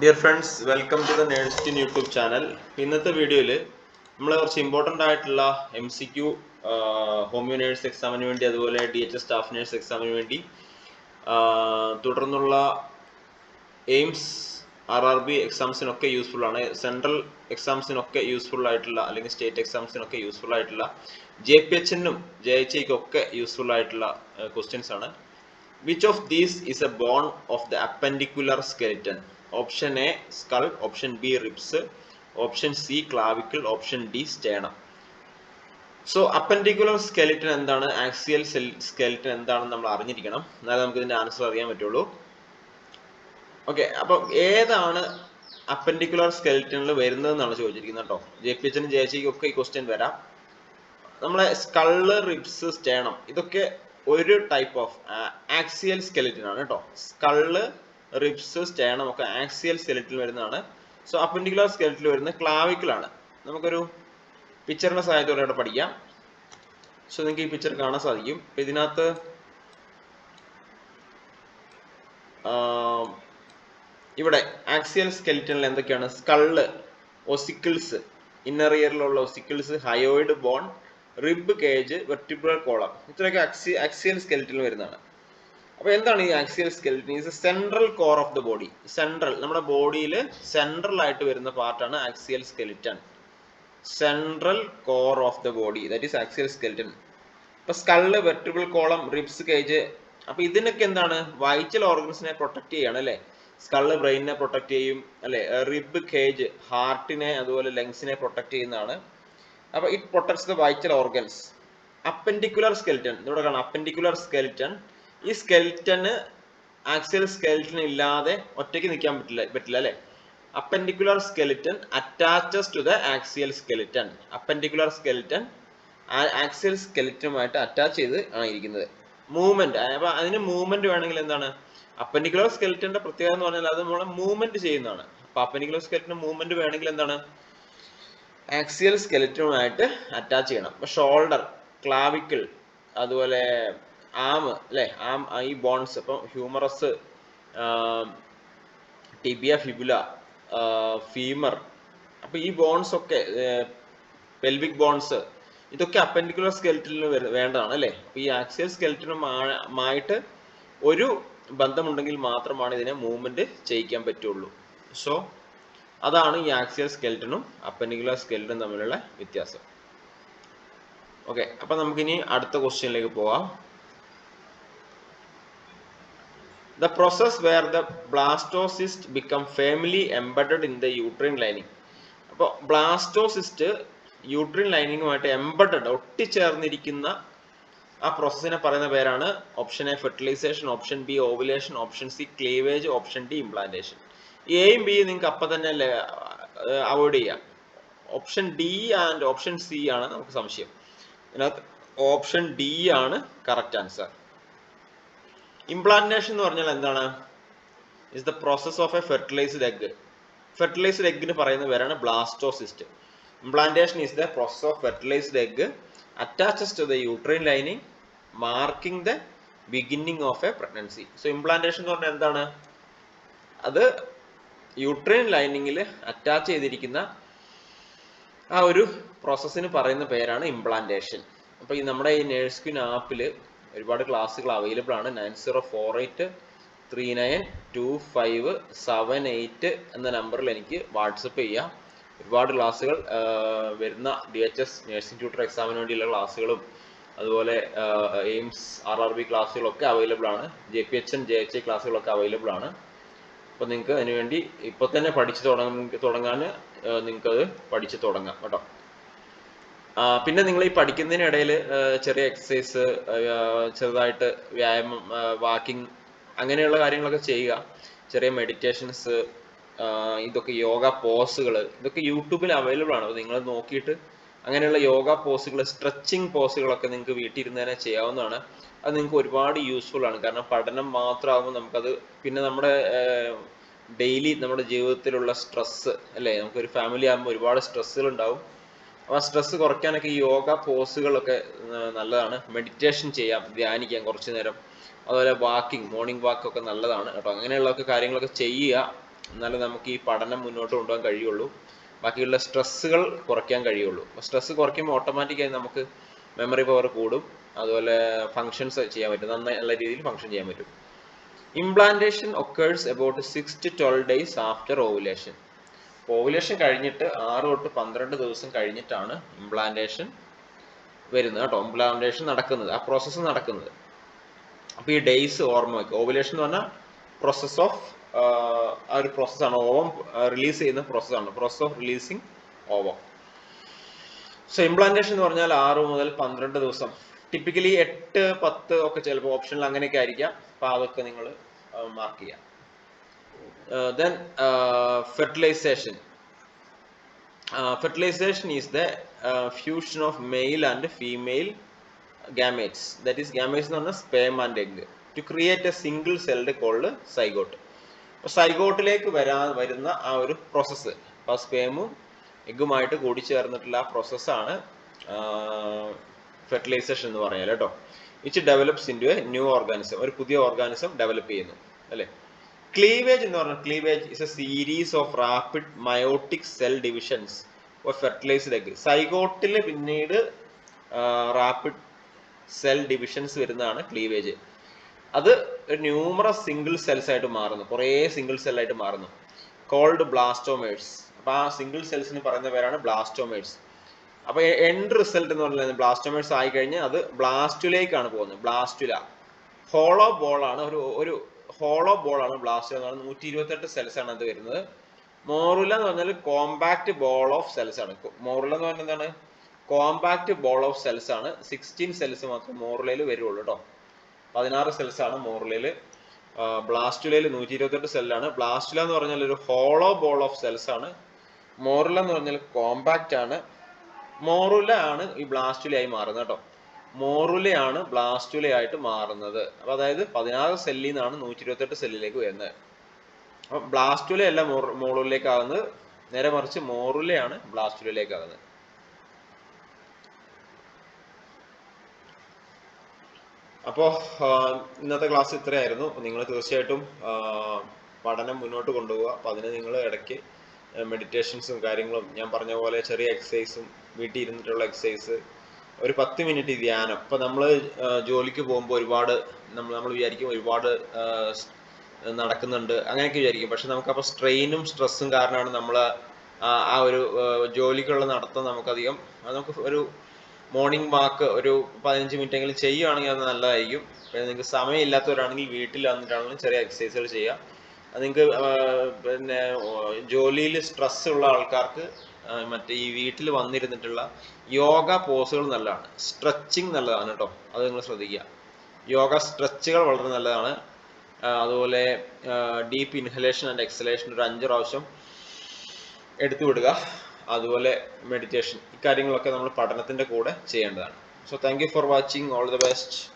Dear friends welcome to the നേഴ്സ്റ്റിൻ YouTube channel ഇന്നത്തെ വീഡിയോയിൽ നമ്മൾ കുറച്ച് ഇമ്പോർട്ടന്റ് ആയിട്ടുള്ള M C Q homoeo nurse എക്സാമിന് വേണ്ടി അതുപോലെ D H S staff nurse എക്സാമിന് വേണ്ടി തുടർന്നുള്ള എയിംസ് ആർ ആർ ബി എക്സാംസിനൊക്കെ യൂസ്ഫുൾ ആണ്. സെൻട്രൽ എക്സാംസിനൊക്കെ യൂസ്ഫുൾ ആയിട്ടുള്ള അല്ലെങ്കിൽ സ്റ്റേറ്റ് എക്സാംസിനൊക്കെ യൂസ്ഫുൾ ആയിട്ടുള്ള ജെ പി എച്ചിനും ജെ എച്ച് ഐക്കൊക്കെ യൂസ്ഫുൾ ആയിട്ടുള്ള ക്വസ്റ്റ്യൻസ് ആണ്. Which of these is a bone of the appendicular skeleton option A skull option B ribs option C clavicle option D sternum. So appendicular skeleton എന്താണ്? Axial skeleton എന്താണെന്ന് നമ്മൾ അറിഞ്ഞിരിക്കണം. എന്നാലേ നമുക്ക് ഇതിന്റെ ആൻസർ അറിയാൻ പറ്റുള്ളൂ. ഓക്കെ അപ്പം ഏതാണ് അപ്പൻഡിക്കുലർ സ്കെലിറ്റനിൽ വരുന്നതെന്നാണ് ചോദിച്ചിരിക്കുന്നത് കേട്ടോ. ജെ പി എച്ചിനും ജെ എച്ച് ഒക്കെ ഈ ക്വസ്റ്റ്യൻ വരാം. നമ്മളെ സ്കൾ റിബ്സ് സ്റ്റേണം ഇതൊക്കെ ഒരു ടൈപ്പ് ഓഫ് ആക്സിയൽ സ്കെലിറ്റൻ ആണ് കേട്ടോ. സ്കൾ റിബ്സ് സ്റ്റേണം ഒക്കെ ആക്സിയൽ സ്കെലറ്റിൽ വരുന്നതാണ്. സോ അപ്പൻഡിക്കുലർ സ്കെലറ്റിൽ വരുന്ന ക്ലാവിക്കിളാണ് നമുക്കൊരു പിക്ചറിന്റെ സഹായത്തോടെ ഇവിടെ പഠിക്കാം. സോ നിങ്ങൾക്ക് ഈ പിക്ചർ കാണാൻ സാധിക്കും. ഇതിനകത്ത് ഇവിടെ ആക്സിയൽ സ്കെലിറ്റനിൽ എന്തൊക്കെയാണ്? Skull ossicles inner ഇയറിലുള്ള ossicles hyoid bone rib cage vertebral column ഇത്രയൊക്കെ ആക്സി ആക്സിയൽ സ്കെലിറ്റനിൽ വരുന്നതാണ്. അപ്പൊ എന്താണ് ഈ axial skeleton is central core of the body central നമ്മുടെ ബോഡിയിൽ സെൻട്രൽ ആയിട്ട് വരുന്ന പാർട്ടാണ് axial skeleton central core of the body that is axial skeleton ഇപ്പൊ skull vertebral column ribs cage അപ്പൊ ഇതിനൊക്കെ എന്താണ്? വൈറ്റൽ ഓർഗൻസിനെ പ്രൊട്ടക്ട് ചെയ്യാണ് അല്ലെ? സ്കൾ ബ്രെയിനിനെ പ്രൊട്ടക്ട് ചെയ്യും അല്ലെ? റിബ് കേജ് ഹാർട്ടിനെ അതുപോലെ ലങ്സിനെ പ്രൊട്ടക്ട് ചെയ്യുന്നതാണ്. അപ്പൊ it protects the vital organs appendicular skeleton ഇവിടെ കാണാം. അപ്പൻഡിക്കുലർ സ്കെൽറ്റൻ ഈ സ്കെൽറ്റന് ആക്സിയൽ സ്കെൽറ്റൻ ഇല്ലാതെ ഒറ്റയ്ക്ക് നിൽക്കാൻ പറ്റില്ല പറ്റില്ല അല്ലെ? Appendicular skeleton attaches to the axial skeleton appendicular skeleton axial സ്കെലിറ്റനുമായിട്ട് attach ചെയ്ത് ആണ് ഇരിക്കുന്നത് മൂവ്മെന്റ് അപ്പൊ അതിന് മൂവ്മെന്റ് വേണമെങ്കിൽ എന്താണ്? അപ്പൻഡിക്കുലർ സ്കെലിറ്റന്റെ പ്രത്യേകത എന്ന് പറഞ്ഞാൽ അത് നമ്മളെ മൂവ്മെന്റ് ചെയ്യുന്നതാണ്. അപ്പൊ അപ്പൻഡിക്കുലർ സ്കെലിറ്റിന് മൂവ്മെന്റ് വേണമെങ്കിൽ എന്താണ്? ആക്സിയൽ സ്കെലിറ്റനുമായിട്ട് അറ്റാച്ച് ചെയ്യണം. അപ്പൊ ഷോൾഡർ ക്ലാവിക്കിൾ അതുപോലെ ആം അല്ലെ? ആം ഈ ബോൺസ് ഇപ്പം ഹ്യൂമറസ് ടിബിയ ഫിബുല ഫീമർ അപ്പൊ ഈ ബോൺസ് ഒക്കെ പെൽവിക് ബോൺസ് ഇതൊക്കെ അപ്പൻഡിക്കുലർ സ്കെൽറ്റിന് വേണ്ടതാണ് അല്ലേ? അപ്പൊ ഈ ആക്സിയൽ സ്കെൽറ്റിനുമായിട്ട് ഒരു ബന്ധമുണ്ടെങ്കിൽ മാത്രമാണ് ഇതിനെ മൂവ്മെന്റ് ചെയ്യിക്കാൻ പറ്റുള്ളൂ. സോ അതാണ് ഈ ആക്സിയൽ സ്കെൽറ്റനും അപ്പൻഡിക്കുലർ സ്കെൽറ്റനും തമ്മിലുള്ള വ്യത്യാസം. ഓക്കെ അപ്പൊ നമുക്കിനി അടുത്ത ക്വസ്റ്റ്യനിലേക്ക് പോവാം. The process where the blastocyst become firmly embedded in the uterine lining. അപ്പോൾ ബ്ലാസ്റ്റോസിസ്റ്റ് യൂട്രിൻ ലൈനിങ്ങുമായിട്ട് എംബഡഡ് ഒട്ടിച്ചേർന്നിരിക്കുന്ന ആ പ്രോസസ്സിനെ പറയുന്ന പേരാണ് option A fertilisation option B ovulation option C cleavage option D implantation എയും ബി നിങ്ങൾക്ക് അപ്പം തന്നെ അവോയ്ഡ് ചെയ്യാം. Option D and option C ആണ് നമുക്ക് സംശയം. ഇതിനകത്ത് ഓപ്ഷൻ ഡി ആണ് കറക്റ്റ് ആൻസർ ഇംപ്ലാന്റേഷൻ എന്ന് പറഞ്ഞാൽ എന്താണ്? Is the process of a fertilised egg fertilised എഗ്ഗിന് പറയുന്ന പേരാണ് blastocyst implantation is the process of fertilised egg attaches to the uterine lining marking the beginning of a pregnancy so implantation എന്ന് പറഞ്ഞാൽ എന്താണ്? അത് uterine ലൈനിങ്ങിൽ attach ചെയ്തിരിക്കുന്ന ആ ഒരു പ്രോസസ്സിന് പറയുന്ന പേരാണ് ഇംപ്ലാന്റേഷൻ അപ്പോൾ ഈ നമ്മുടെ ഈ നേഴ്സ്ക്വിൻ ആപ്പിൽ ഒരുപാട് ക്ലാസ്സുകൾ അവൈലബിൾ ആണ്. Nine zero four eight three nine two five seven eight എന്ന നമ്പറിൽ എനിക്ക് വാട്സപ്പ് ചെയ്യാം. ഒരുപാട് ക്ലാസ്സുകൾ വരുന്ന D H S nursing tutor എക്സാമിന് വേണ്ടിയുള്ള ക്ലാസ്സുകളും അതുപോലെ എയിംസ് ആർ ആർ ബി ക്ലാസ്സുകളൊക്കെ അവൈലബിൾ ആണ്. J P H N J H I ക്ലാസ്സുകളൊക്കെ അവൈലബിൾ ആണ്. അപ്പോൾ നിങ്ങൾക്ക് അതിനുവേണ്ടി ഇപ്പോൾ തന്നെ പഠിച്ചു തുടങ്ങ തുടങ്ങാൻ നിങ്ങൾക്കത് പഠിച്ചു തുടങ്ങാം കേട്ടോ. പിന്നെ നിങ്ങൾ ഈ പഠിക്കുന്നതിനിടയിൽ ചെറിയ എക്സസൈസ് ചെറുതായിട്ട് വ്യായാമം വാക്കിംഗ് അങ്ങനെയുള്ള കാര്യങ്ങളൊക്കെ ചെയ്യുക. ചെറിയ മെഡിറ്റേഷൻസ് ഇതൊക്കെ യോഗ പോസുകൾ ഇതൊക്കെ യൂട്യൂബിൽ അവൈലബിൾ ആണ്. അപ്പോൾ നിങ്ങൾ നോക്കിയിട്ട് അങ്ങനെയുള്ള യോഗ പോസുകൾ സ്ട്രെച്ചിങ് പോസുകളൊക്കെ നിങ്ങൾക്ക് വീട്ടിൽ ഇരുന്ന് തന്നെ ചെയ്യാവുന്നതാണ്. അത് നിങ്ങൾക്ക് ഒരുപാട് യൂസ്ഫുൾ ആണ്. കാരണം പഠനം മാത്രമാകുമ്പോൾ നമുക്കത് പിന്നെ നമ്മുടെ ഡെയിലി നമ്മുടെ ജീവിതത്തിലുള്ള സ്ട്രെസ് അല്ലേ? നമുക്കൊരു ഫാമിലി ആകുമ്പോൾ ഒരുപാട് സ്ട്രെസ്സുകൾ ഉണ്ടാവും അപ്പോൾ സ്ട്രെസ് കുറയ്ക്കാനൊക്കെ യോഗ പോസുകളൊക്കെ നല്ലതാണ്. മെഡിറ്റേഷൻ ചെയ്യാം ധ്യാനിക്കാം കുറച്ച് നേരം. അതുപോലെ വാക്കിംഗ് മോർണിംഗ് വാക്ക് ഒക്കെ നല്ലതാണ് കേട്ടോ. അങ്ങനെയുള്ളൊക്കെ കാര്യങ്ങളൊക്കെ ചെയ്യുക എന്നാലേ നമുക്ക് ഈ പഠനം മുന്നോട്ട് കൊണ്ടുപോകാൻ കഴിയുള്ളൂ. ബാക്കിയുള്ള സ്ട്രെസ്സുകൾ കുറയ്ക്കാൻ കഴിയുള്ളൂ. സ്ട്രെസ് കുറയ്ക്കുമ്പോൾ ഓട്ടോമാറ്റിക്കായി നമുക്ക് മെമ്മറി പവർ കൂടും. അതുപോലെ ഫങ്ഷൻസ് ചെയ്യാൻ പറ്റും. നന്നായി നല്ല രീതിയിൽ ഫങ്ഷൻ ചെയ്യാൻ പറ്റും. Implantation occurs about six to twelve days after ovulation ovulation കഴിഞ്ഞിട്ട് ആറ് തൊട്ട് പന്ത്രണ്ട് ദിവസം കഴിഞ്ഞിട്ടാണ് ഇംപ്ലാന്റേഷൻ വരുന്നത് കേട്ടോ. ഇംപ്ലാന്റേഷൻ നടക്കുന്നത്. ആ പ്രോസസ്സ് നടക്കുന്നത്. അപ്പോൾ ഈ ഡേയ്സ് ഓർമ്മ വയ്ക്കുക ഓവുലേഷൻ എന്ന് പറഞ്ഞാൽ പ്രോസസ് ഓഫ് ആ ഒരു പ്രോസസ്സാണ് ഓവം റിലീസ് ചെയ്യുന്ന പ്രോസസ്സാണ് process of releasing ovum so implantation എന്ന് പറഞ്ഞാൽ ആറ് മുതൽ പന്ത്രണ്ട് ദിവസം. ടിപ്പിക്കലി എട്ട് പത്ത് ഒക്കെ ചിലപ്പോൾ ഓപ്ഷനിൽ അങ്ങനെയൊക്കെ ആയിരിക്കാം. അപ്പോൾ അതൊക്കെ നിങ്ങൾ മാർക്ക് ചെയ്യാം. Then fertilisation fertilisation is the fusion of male and female gametes that is gametes എന്ന് പറഞ്ഞാൽ and egg to create a single celled called zygote അപ്പോൾ സൈഗോട്ടിലേക്ക് വരാ വരുന്ന ആ ഒരു പ്രോസസ്സ് അപ്പോൾ സ്പേമും എഗ്ഗുമായിട്ട് കൂടിച്ചേർന്നിട്ടുള്ള ആ പ്രോസസ്സാണ് ഫെർട്ടിലൈസേഷൻ എന്ന് പറയാം കേട്ടോ which develops into a new organism ഒരു പുതിയ ഓർഗാനിസം ഡെവലപ്പ് ചെയ്യുന്നു. അല്ലേ? ക്ലീവേജ് എന്ന് പറഞ്ഞാൽ cleavage is a series of rapid meiotic cell divisions of fertilised egg സൈഗോട്ടിൽ പിന്നീട് റാപ്പിഡ് സെൽ ഡിവിഷൻസ് വരുന്നതാണ് ക്ലീവേജ് അത് ന്യൂമറസ് സിംഗിൾ സെൽസ് ആയിട്ട് മാറുന്നു. കുറേ സിംഗിൾ സെല്ലായിട്ട് മാറുന്നു. കോൾഡ് ബ്ലാസ്റ്റോമേഴ്സ് അപ്പോൾ ആ സിംഗിൾ സെൽസിന് പറയുന്ന പേരാണ് ബ്ലാസ്റ്റോമേഴ്സ് അപ്പോൾ എൻഡ് റിസൾട്ട് എന്ന് പറഞ്ഞാൽ ബ്ലാസ്റ്റോമേഴ്സ് ആയി കഴിഞ്ഞാൽ അത് ബ്ലാസ്റ്റുലേക്കാണ് പോകുന്നത്. ബ്ലാസ്റ്റുല ഹോളോ ബോളാണ് ഒരു ഒരു ഹോളോ ബോൾ ആണ് ബ്ലാസ്റ്റുല എന്ന് പറഞ്ഞാൽ നൂറ്റി ഇരുപത്തെട്ട് സെൽസ് ആണ് അത് വരുന്നത്. മോറുല എന്ന് പറഞ്ഞാൽ കോമ്പാക്ട് ബോൾ ഓഫ് സെൽസ് ആണ്. മോറുല എന്ന് പറഞ്ഞാൽ എന്താണ്? കോമ്പാക്ട് ബോൾ ഓഫ് സെൽസ് ആണ്. സിക്സ്റ്റീൻ സെൽസ് മാത്രം മോറുലയിൽ വരുള്ളൂ കേട്ടോ പതിനാറ് സെൽസ് ആണ് മോറുലയിൽ ബ്ലാസ്റ്റുലയിൽ നൂറ്റി ഇരുപത്തെട്ട് സെല്ലാണ് ബ്ലാസ്റ്റുല എന്ന് പറഞ്ഞാൽ ഒരു ഹോളോ ബോൾ ഓഫ് സെൽസ് ആണ്. മോറുല എന്ന് പറഞ്ഞാൽ കോമ്പാക്റ്റ് ആണ്. മോറുല ആണ് ഈ ബ്ലാസ്റ്റുലയായി മാറുന്നത് കേട്ടോ മോറുലയാണ് ബ്ലാസ്റ്റുലയായിട്ട് മാറുന്നത്. അപ്പൊ അതായത് പതിനാറ് സെല്ലിൽ നിന്നാണ് നൂറ്റി ഇരുപത്തെട്ട് സെല്ലിലേക്ക് വരുന്നത്. അപ്പൊ ബ്ലാസ്റ്റുല അല്ല മോറുലയിലേക്ക് ആകുന്നത് നേരെ മറിച്ച് മോറുലയാണ് ബ്ലാസ്റ്റുലയിലേക്ക് ആകുന്നത് അപ്പോൾ ഇന്നത്തെ ക്ലാസ് ഇത്രയായിരുന്നു. നിങ്ങൾ തീർച്ചയായിട്ടും പഠനം മുന്നോട്ട് കൊണ്ടുപോകുക അപ്പം അതിന് നിങ്ങൾ ഇടയ്ക്ക് മെഡിറ്റേഷൻസും കാര്യങ്ങളും ഞാൻ പറഞ്ഞ പോലെ ചെറിയ എക്സസൈസും വീട്ടിൽ ഇരുന്നിട്ടുള്ള എക്സസൈസ് ഒരു പത്ത് മിനിറ്റ് ധ്യാനം. ഇപ്പം നമ്മൾ ജോലിക്ക് പോകുമ്പോൾ ഒരുപാട് നമ്മൾ നമ്മൾ വിചാരിക്കും ഒരുപാട് നടക്കുന്നുണ്ട്. അങ്ങനെയൊക്കെ വിചാരിക്കും. പക്ഷെ നമുക്കപ്പോൾ സ്ട്രെയിനും സ്ട്രെസ്സും കാരണമാണ് നമ്മൾ ആ ഒരു ജോലിക്കുള്ള നടത്തം നമുക്കധികം നമുക്ക് ഒരു മോർണിംഗ് വാക്ക് ഒരു പതിനഞ്ച് മിനിറ്റ് എങ്കിലും ചെയ്യുകയാണെങ്കിൽ അത് നല്ലതായിരിക്കും. പിന്നെ നിങ്ങൾക്ക് സമയമില്ലാത്തവരാണെങ്കിൽ വീട്ടിൽ വന്നിട്ടാണെങ്കിലും ചെറിയ എക്സസൈസുകൾ ചെയ്യുക. നിങ്ങൾക്ക് പിന്നെ ജോലിയിൽ സ്ട്രെസ് ഉള്ള ആൾക്കാർക്ക് മറ്റേ ഈ വീട്ടിൽ വന്നിരുന്നിട്ടുള്ള യോഗ പോസുകൾ നല്ലതാണ്. സ്ട്രെച്ചിങ് നല്ലതാണ് കേട്ടോ. അത് നിങ്ങൾ ശ്രദ്ധിക്കുക. യോഗ സ്ട്രെച്ചുകൾ വളരെ നല്ലതാണ്. അതുപോലെ ഡീപ്പ് ഇൻഹലേഷൻ ആൻഡ് എക്സലേഷൻ ഒരു അഞ്ച് പ്രാവശ്യം എടുത്തു വിടുക. അതുപോലെ മെഡിറ്റേഷൻ. ഇക്കാര്യങ്ങളൊക്കെ നമ്മൾ പഠനത്തിന്റെ കൂടെ ചെയ്യേണ്ടതാണ്. So thank you for watching all the best